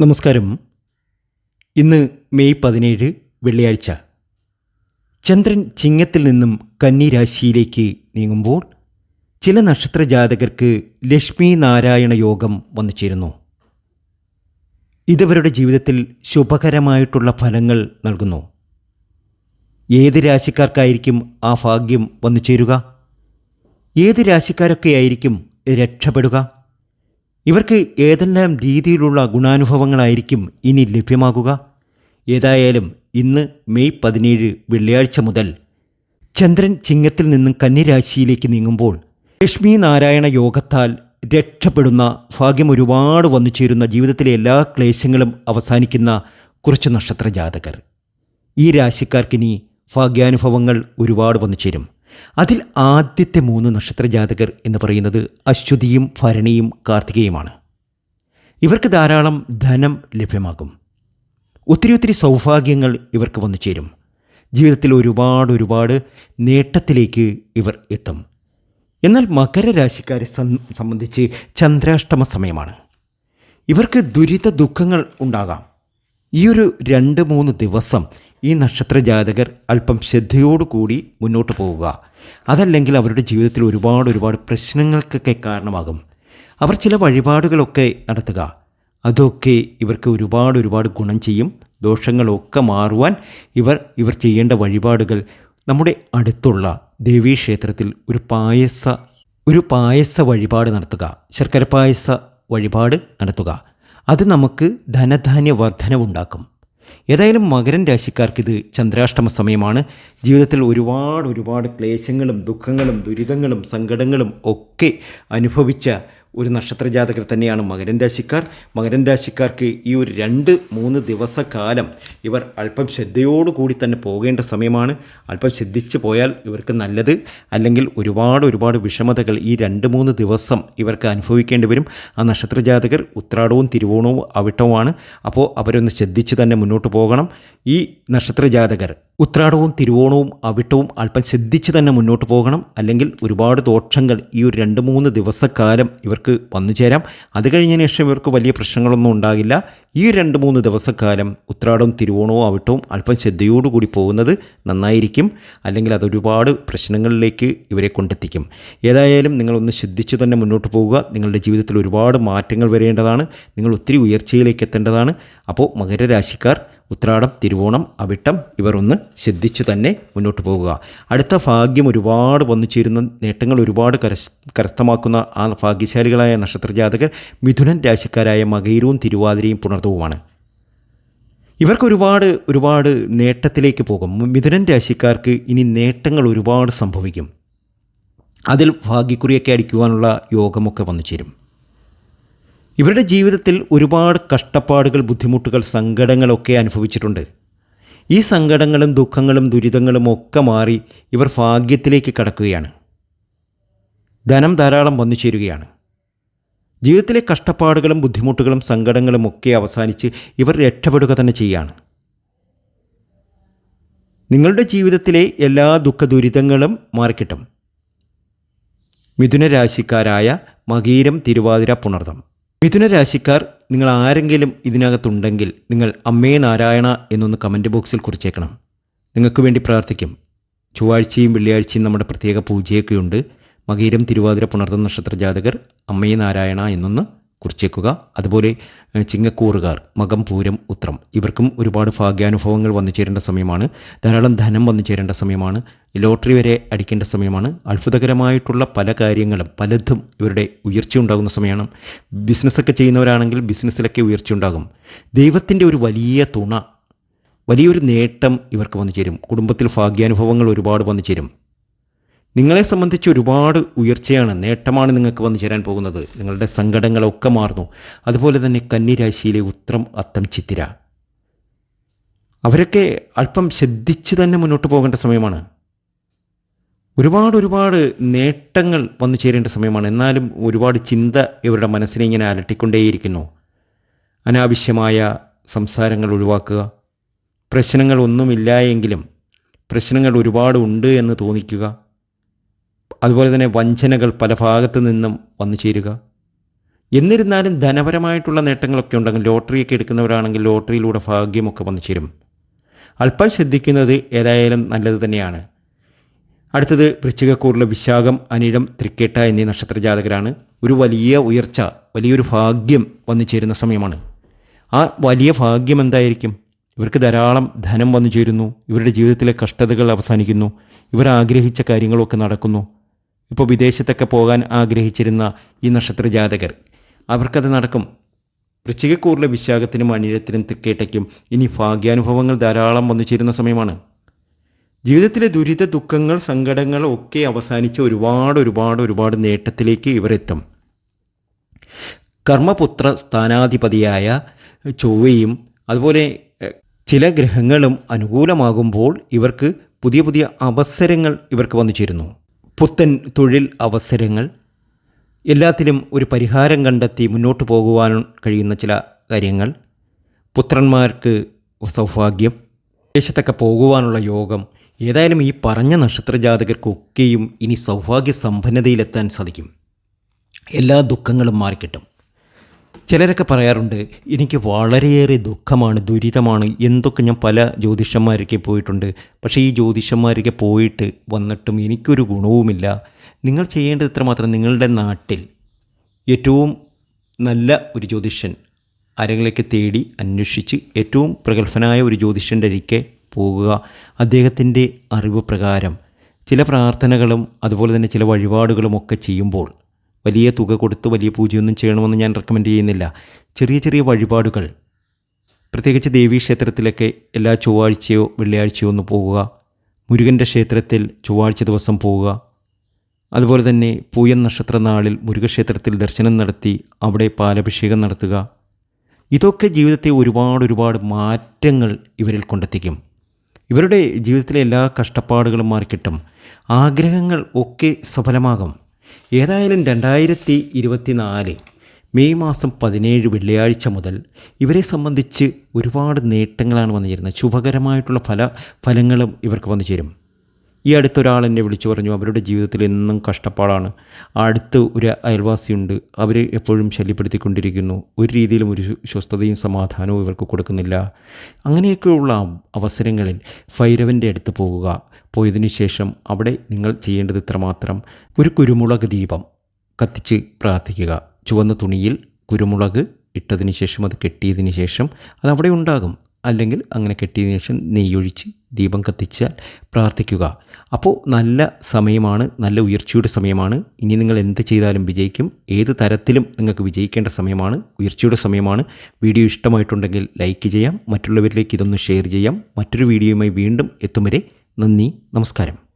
നമസ്കാരം. ഇന്ന് മെയ് പതിനേഴ് വെള്ളിയാഴ്ച. ചന്ദ്രൻ ചിങ്ങത്തിൽ നിന്നും കന്നിരാശിയിലേക്ക് നീങ്ങുമ്പോൾ ചില നക്ഷത്ര ജാതകർക്ക് ലക്ഷ്മി നാരായണ യോഗം വന്നു ചേരുന്നു. ഇതവരുടെ ജീവിതത്തിൽ ശുഭകരമായിട്ടുള്ള ഫലങ്ങൾ നൽകുന്നു. ഏത് രാശിക്കാർക്കായിരിക്കും ആ ഭാഗ്യം വന്നു ചേരുക? ഏത് രാശിക്കാരൊക്കെയായിരിക്കും രക്ഷപ്പെടുക? ഇവർക്ക് ഏതെല്ലാം രീതിയിലുള്ള ഗുണാനുഭവങ്ങളായിരിക്കും ഇനി ലഭ്യമാകുക? ഏതായാലും ഇന്ന് മെയ് പതിനേഴ് വെള്ളിയാഴ്ച മുതൽ ചന്ദ്രൻ ചിങ്ങത്തിൽ നിന്നും കന്നിരാശിയിലേക്ക് നീങ്ങുമ്പോൾ ലക്ഷ്മി നാരായണ യോഗത്താൽ രക്ഷപ്പെടുന്ന ഭാഗ്യം ഒരുപാട് വന്നു ചേരുന്ന ജീവിതത്തിലെ എല്ലാ ക്ലേശങ്ങളും അവസാനിക്കുന്ന കുറച്ച് നക്ഷത്ര ജാതകർ ഈ രാശിക്കാർക്കിനി ഭാഗ്യാനുഭവങ്ങൾ ഒരുപാട് വന്നു ചേരും. അതിൽ ആദ്യത്തെ മൂന്ന് നക്ഷത്ര ജാതകർ എന്ന് പറയുന്നത് അശ്വതിയും ഭരണിയും കാർത്തികയുമാണ്. ഇവർക്ക് ധാരാളം ധനം ലഭ്യമാകും. ഒത്തിരി ഒത്തിരി സൗഭാഗ്യങ്ങൾ ഇവർക്ക് വന്നു ചേരും. ജീവിതത്തിൽ ഒരുപാട് ഒരുപാട് നേട്ടത്തിലേക്ക് ഇവർ എത്തും. എന്നാൽ മകരരാശിക്കാരെ സംബന്ധിച്ച് ചന്ദ്രാഷ്ടമ സമയമാണ്. ഇവർക്ക് ദുരിത ദുഃഖങ്ങൾ ഉണ്ടാകാം. ഈ ഒരു രണ്ട് മൂന്ന് ദിവസം ഈ നക്ഷത്ര ജാതകർ അല്പം ശ്രദ്ധയോടുകൂടി മുന്നോട്ട് പോവുക. അതല്ലെങ്കിൽ അവരുടെ ജീവിതത്തിൽ ഒരുപാട് ഒരുപാട് പ്രശ്നങ്ങൾക്കൊക്കെ കാരണമാകും. അവർ ചില വഴിപാടുകളൊക്കെ നടത്തുക. അതൊക്കെ ഇവർക്ക് ഒരുപാട് ഒരുപാട് ഗുണം ചെയ്യും. ദോഷങ്ങളൊക്കെ മാറുവാൻ ഇവർ ഇവർ ചെയ്യേണ്ട വഴിപാടുകൾ നമ്മുടെ അടുത്തുള്ള ദേവീക്ഷേത്രത്തിൽ ഒരു പായസ ഒരു പായസ വഴിപാട് നടത്തുക. ശർക്കര പായസ വഴിപാട് നടത്തുക. അത് നമുക്ക് ധനധാന്യ വർധനവുണ്ടാക്കും. ഏതായാലും മകരൻ രാശിക്കാർക്ക് ഇത് ചന്ദ്രാഷ്ടമ സമയമാണ്. ജീവിതത്തിൽ ഒരുപാട് ഒരുപാട് ക്ലേശങ്ങളും ദുഃഖങ്ങളും ദുരിതങ്ങളും സങ്കടങ്ങളും ഒക്കെ അനുഭവിച്ച ഒരു നക്ഷത്രജാതകർ തന്നെയാണ് മകരൻ രാശിക്കാർ. മകരൻ രാശിക്കാർക്ക് ഈ ഒരു രണ്ട് മൂന്ന് ദിവസക്കാലം ഇവർ അല്പം ശ്രദ്ധയോടുകൂടി തന്നെ പോകേണ്ട സമയമാണ്. അല്പം ശ്രദ്ധിച്ചു പോയാൽ ഇവർക്ക് നല്ലത്. അല്ലെങ്കിൽ ഒരുപാട് ഒരുപാട് വിഷമതകൾ ഈ രണ്ട് മൂന്ന് ദിവസം ഇവർക്ക് അനുഭവിക്കേണ്ടി വരും. ആ നക്ഷത്ര ജാതകർ ഉത്രാടവും തിരുവോണവും അവിട്ടവുമാണ്. അപ്പോൾ അവരൊന്ന് ശ്രദ്ധിച്ച് തന്നെ മുന്നോട്ട് പോകണം. ഈ നക്ഷത്ര ജാതകർ ഉത്രാടവും തിരുവോണവും അവിട്ടവും അല്പം ശ്രദ്ധിച്ച് തന്നെ മുന്നോട്ട് പോകണം. അല്ലെങ്കിൽ ഒരുപാട് ദോഷങ്ങൾ ഈ ഒരു രണ്ട് മൂന്ന് ദിവസക്കാലം ഇവർക്ക് വന്നു ചേരാം. അത് കഴിഞ്ഞതിന് ശേഷം ഇവർക്ക് വലിയ പ്രശ്നങ്ങളൊന്നും ഉണ്ടാകില്ല. ഈ രണ്ട് മൂന്ന് ദിവസക്കാലം ഉത്രാടവും തിരുവോണവും അവിട്ടവും അല്പം ശ്രദ്ധയോടുകൂടി പോകുന്നത് നന്നായിരിക്കും. അല്ലെങ്കിൽ അതൊരുപാട് പ്രശ്നങ്ങളിലേക്ക് ഇവരെ കൊണ്ടെത്തിക്കും. ഏതായാലും നിങ്ങളൊന്ന് ശ്രദ്ധിച്ചു തന്നെ മുന്നോട്ട് പോവുക നിങ്ങളുടെ ജീവിതത്തിൽ ഒരുപാട് മാറ്റങ്ങൾ വരേണ്ടതാണ്. നിങ്ങൾ ഒത്തിരി ഉയർച്ചയിലേക്ക് എത്തേണ്ടതാണ്. അപ്പോൾ മകരരാശിക്കാർ ഉത്രാടം തിരുവോണം അവിട്ടം ഇവർ ഒന്ന് ശ്രദ്ധിച്ചു തന്നെ മുന്നോട്ട് പോകുക. അടുത്ത ഭാഗ്യം ഒരുപാട് വന്നു ചേരുന്ന നേട്ടങ്ങൾ ഒരുപാട് കരസ് കരസ്ഥമാക്കുന്ന ആ ഭാഗ്യശാലികളായ നക്ഷത്രജാതകർ മിഥുനൻ രാശിക്കാരായ മകയിരവും തിരുവാതിരയും പുണർത്തവുമാണ്. ഇവർക്ക് ഒരുപാട് ഒരുപാട് നേട്ടത്തിലേക്ക് പോകും. മിഥുനൻ രാശിക്കാർക്ക് ഇനി നേട്ടങ്ങൾ ഒരുപാട് സംഭവിക്കും. അതിൽ ഭാഗ്യക്കുറിയൊക്കെ അടിക്കുവാനുള്ള യോഗമൊക്കെ വന്നു ചേരും. ഇവരുടെ ജീവിതത്തിൽ ഒരുപാട് കഷ്ടപ്പാടുകൾ ബുദ്ധിമുട്ടുകൾ സങ്കടങ്ങളൊക്കെ അനുഭവിച്ചിട്ടുണ്ട്. ഈ സങ്കടങ്ങളും ദുഃഖങ്ങളും ദുരിതങ്ങളും ഒക്കെ മാറി ഇവർ ഭാഗ്യത്തിലേക്ക് കടക്കുകയാണ്. ധനം ധാരാളം വന്നു ചേരുകയാണ്. ജീവിതത്തിലെ കഷ്ടപ്പാടുകളും ബുദ്ധിമുട്ടുകളും സങ്കടങ്ങളും ഒക്കെ അവസാനിച്ച് ഇവർ രക്ഷപ്പെടുക തന്നെ ചെയ്യുകയാണ് നിങ്ങളുടെ ജീവിതത്തിലെ എല്ലാ ദുഃഖ ദുരിതങ്ങളും മാറിക്കിട്ടും. മിഥുനരാശിക്കാരായ മകീരം തിരുവാതിര പുണർതം. മിഥുനരാശിക്കാർ നിങ്ങൾ ആരെങ്കിലും ഇതിനകത്തുണ്ടെങ്കിൽ നിങ്ങൾ അമ്മേ നാരായണ എന്നൊന്ന് കമന്റ് ബോക്സിൽ കുറിച്ചേക്കണം. നിങ്ങൾക്ക് വേണ്ടി പ്രാർത്ഥിക്കും. ചൊവ്വാഴ്ചയും വെള്ളിയാഴ്ചയും നമ്മുടെ പ്രത്യേക പൂജയൊക്കെയുണ്ട്. മകീരം തിരുവാതിര പുണർത്തം നക്ഷത്ര ജാതകർ അമ്മയെ നാരായണ എന്നൊന്ന് കുറിച്ചേക്കുക. അതുപോലെ ചിങ്ങക്കൂറുകാർ മകം പൂരം ഉത്രം ഇവർക്കും ഒരുപാട് ഭാഗ്യാനുഭവങ്ങൾ വന്നു ചേരേണ്ട സമയമാണ്. ധാരാളം ധനം വന്നു ചേരേണ്ട സമയമാണ്. ലോട്ടറി വരെ അടിക്കേണ്ട സമയമാണ്. അത്ഭുതകരമായിട്ടുള്ള പല കാര്യങ്ങളും പലതും ഇവരുടെ ഉയർച്ച ഉണ്ടാകുന്ന സമയമാണ്. ബിസിനസ്സൊക്കെ ചെയ്യുന്നവരാണെങ്കിൽ ബിസിനസ്സിലൊക്കെ ഉയർച്ച ഉണ്ടാകും. ദൈവത്തിന്റെ ഒരു വലിയ തുണ വലിയൊരു നേട്ടം ഇവർക്ക് വന്നു ചേരും. കുടുംബത്തിൽ ഭാഗ്യാനുഭവങ്ങൾ ഒരുപാട് വന്നു ചേരും. നിങ്ങളെ സംബന്ധിച്ച് ഒരുപാട് ഉയർച്ചയാണ് നേട്ടമാണ് നിങ്ങൾക്ക് വന്നു ചേരാൻ പോകുന്നത്. നിങ്ങളുടെ സങ്കടങ്ങളൊക്കെ മാറുന്നു. അതുപോലെ തന്നെ കന്നിരാശിയിലെ ഉത്രം അത്തം ചിത്തിര. അവരൊക്കെ അല്പം ശ്രദ്ധിച്ച് തന്നെ മുന്നോട്ട് പോകേണ്ട സമയമാണ്. ഒരുപാട് ഒരുപാട് നേട്ടങ്ങൾ വന്നു ചേരേണ്ട സമയമാണ്. എന്നാലും ഒരുപാട് ചിന്ത ഇവരുടെ മനസ്സിനെ ഇങ്ങനെ അലട്ടിക്കൊണ്ടേയിരിക്കുന്നു. അനാവശ്യമായ സംസാരങ്ങൾ ഒഴിവാക്കുക. പ്രശ്നങ്ങൾ ഒന്നുമില്ല എങ്കിലും പ്രശ്നങ്ങൾ ഒരുപാട് ഉണ്ട് എന്ന് തോന്നിക്കുക. അതുപോലെ തന്നെ വഞ്ചനകൾ പല ഭാഗത്തു നിന്നും വന്നു ചേരുക. എന്നിരുന്നാലും ധനപരമായിട്ടുള്ള നേട്ടങ്ങളൊക്കെ ഉണ്ടെങ്കിൽ ലോട്ടറിയൊക്കെ എടുക്കുന്നവരാണെങ്കിൽ ലോട്ടറിയിലൂടെ ഭാഗ്യമൊക്കെ വന്നു ചേരും. അല്പം ശ്രദ്ധിക്കുന്നത് ഏതായാലും നല്ലത് തന്നെയാണ്. അടുത്തത് വൃശ്ചികക്കൂറിലെ വിശാഖം അനിഴം തൃക്കേട്ട എന്നീ നക്ഷത്ര ജാതകരാണ് ഒരു വലിയ ഉയർച്ച വലിയൊരു ഭാഗ്യം വന്നു ചേരുന്ന സമയമാണ്. ആ വലിയ ഭാഗ്യം എന്തായിരിക്കും? ഇവർക്ക് ധാരാളം ധനം വന്നു ചേരുന്നു. ഇവരുടെ ജീവിതത്തിലെ കഷ്ടതകൾ അവസാനിക്കുന്നു. ഇവർ ആഗ്രഹിച്ച കാര്യങ്ങളൊക്കെ നടക്കുന്നു. ഇപ്പോൾ വിദേശത്തൊക്കെ പോകാൻ ആഗ്രഹിച്ചിരുന്ന ഈ നക്ഷത്ര ജാതകർ അവർക്കത് നടക്കും. വൃശ്ചികക്കൂറിലെ വിശാഖത്തിനും അനിഴത്തിനും തൃക്കേട്ടയ്ക്കും ഇനി ഭാഗ്യാനുഭവങ്ങൾ ധാരാളം വന്നു ചേരുന്ന സമയമാണ്. ജീവിതത്തിലെ ദുരിത ദുഃഖങ്ങൾ സങ്കടങ്ങൾ ഒക്കെ അവസാനിച്ച് ഒരുപാട് ഒരുപാട് ഒരുപാട് നേട്ടത്തിലേക്ക് ഇവരെത്തും. കർമ്മപുത്ര സ്ഥാനാധിപതിയായ ചൊവ്വയും അതുപോലെ ചില ഗ്രഹങ്ങളും അനുകൂലമാകുമ്പോൾ ഇവർക്ക് പുതിയ പുതിയ അവസരങ്ങൾ ഇവർക്ക് വന്നു ചേരുന്നു പുത്തൻ തൊഴിൽ അവസരങ്ങൾ എല്ലാത്തിലും ഒരു പരിഹാരം കണ്ടെത്തി മുന്നോട്ട് പോകുവാൻ കഴിയുന്ന ചില കാര്യങ്ങൾ പുത്രന്മാർക്ക് സൗഭാഗ്യം ദേശത്തൊക്കെ പോകുവാനുള്ള യോഗം ഏതായാലും ഈ പറഞ്ഞ നക്ഷത്ര ജാതകർക്കൊക്കെയും ഇനി സൗഭാഗ്യ സമ്പന്നതയിലെത്താൻ സാധിക്കും. എല്ലാ ദുഃഖങ്ങളും മാറിക്കിട്ടും. ചിലരൊക്കെ പറയാറുണ്ട് എനിക്ക് വളരെയേറെ ദുഃഖമാണ് ദുരിതമാണ് എന്തൊക്കെ ഞാൻ പല ജ്യോതിഷന്മാരൊക്കെ പോയിട്ടുണ്ട്. പക്ഷേ ഈ ജ്യോതിഷന്മാരൊക്കെ പോയിട്ട് വന്നിട്ടും എനിക്കൊരു ഗുണവുമില്ല. നിങ്ങൾ ചെയ്യേണ്ടത് ഇത്രമാത്രം നിങ്ങളുടെ നാട്ടിൽ ഏറ്റവും നല്ല ഒരു ജ്യോതിഷൻ ആരെങ്കിലേക്ക് തേടി അന്വേഷിച്ച് ഏറ്റവും പ്രഗത്ഭനായ ഒരു ജ്യോതിഷന്റെ അരിക്കെ പോകുക. അദ്ദേഹത്തിന്റെ അറിവ് പ്രകാരം ചില പ്രാർത്ഥനകളും അതുപോലെ തന്നെ ചില വഴിപാടുകളും ഒക്കെ ചെയ്യുമ്പോൾ വലിയ തുക കൊടുത്ത് വലിയ പൂജയൊന്നും ചെയ്യണമെന്ന് ഞാൻ റെക്കമെൻഡ് ചെയ്യുന്നില്ല. ചെറിയ ചെറിയ വഴിപാടുകൾ. പ്രത്യേകിച്ച് ദേവീ ക്ഷേത്രത്തിലൊക്കെ എല്ലാ ചൊവ്വാഴ്ചയോ വെള്ളിയാഴ്ചയോ ഒന്ന് പോവുക മുരുകന്റെ ക്ഷേത്രത്തിൽ ചൊവ്വാഴ്ച ദിവസം പോവുക അതുപോലെ തന്നെ പൂയൻ നക്ഷത്ര നാളിൽ മുരുകക്ഷേത്രത്തിൽ ദർശനം നടത്തി അവിടെ പാലഭിഷേകം നടത്തുക. ഇതൊക്കെ ജീവിതത്തെ ഒരുപാട് ഒരുപാട് മാറ്റങ്ങൾ ഇവരിൽ കൊണ്ടെത്തിക്കും. ഇവരുടെ ജീവിതത്തിലെ എല്ലാ കഷ്ടപ്പാടുകളും മാറിക്കിട്ടും. ആഗ്രഹങ്ങൾ ഒക്കെ സഫലമാകും. ഏതായാലും രണ്ടായിരത്തി ഇരുപത്തി നാല് മെയ് മാസം പതിനേഴ് വെള്ളിയാഴ്ച മുതൽ ഇവരെ സംബന്ധിച്ച് ഒരുപാട് നേട്ടങ്ങളാണ് വന്നു ചേരുന്നത് ശുഭകരമായിട്ടുള്ള ഫല ഫലങ്ങളും ഇവർക്ക് വന്നു ചേരും ഈ അടുത്തൊരാൾ എന്നെ വിളിച്ചു പറഞ്ഞു അവരുടെ ജീവിതത്തിൽ എന്നും കഷ്ടപ്പാടാണ്. അടുത്ത് ഒരു അയൽവാസിയുണ്ട്. അവർ എപ്പോഴും ശല്യപ്പെടുത്തിക്കൊണ്ടിരിക്കുന്നു. ഒരു രീതിയിലും ഒരു സ്വസ്ഥതയും സമാധാനവും ഇവർക്ക് കൊടുക്കുന്നില്ല. അങ്ങനെയൊക്കെയുള്ള അവസരങ്ങളിൽ ഭൈരവന്റെ അടുത്ത് പോകുക. പോയതിന് ശേഷം അവിടെ നിങ്ങൾ ചെയ്യേണ്ടത് ഇത്രമാത്രം. ഒരു കുരുമുളക് ദീപം കത്തിച്ച് പ്രാർത്ഥിക്കുക. ചുവന്ന തുണിയിൽ കുരുമുളക് ഇട്ടതിന് ശേഷം അത് കെട്ടിയതിന് ശേഷം അത് അവിടെ ഉണ്ടാകും. അല്ലെങ്കിൽ അങ്ങനെ കെട്ടിയതിന് ശേഷം നെയ്യൊഴിച്ച് ദീപം കത്തിച്ചാൽ പ്രാർത്ഥിക്കുക. അപ്പോൾ നല്ല സമയമാണ് നല്ല ഉയർച്ചയുടെ സമയമാണ്. ഇനി നിങ്ങൾ എന്ത് ചെയ്താലും വിജയിക്കും. ഏത് തരത്തിലും നിങ്ങൾക്ക് വിജയിക്കേണ്ട സമയമാണ് ഉയർച്ചയുടെ സമയമാണ്. വീഡിയോ ഇഷ്ടമായിട്ടുണ്ടെങ്കിൽ ലൈക്ക് ചെയ്യാം. മറ്റുള്ളവരിലേക്ക് ഇതൊന്ന് ഷെയർ ചെയ്യാം. മറ്റൊരു വീഡിയോയുമായി വീണ്ടും എത്തും വരെ നന്ദി നമസ്കാരം.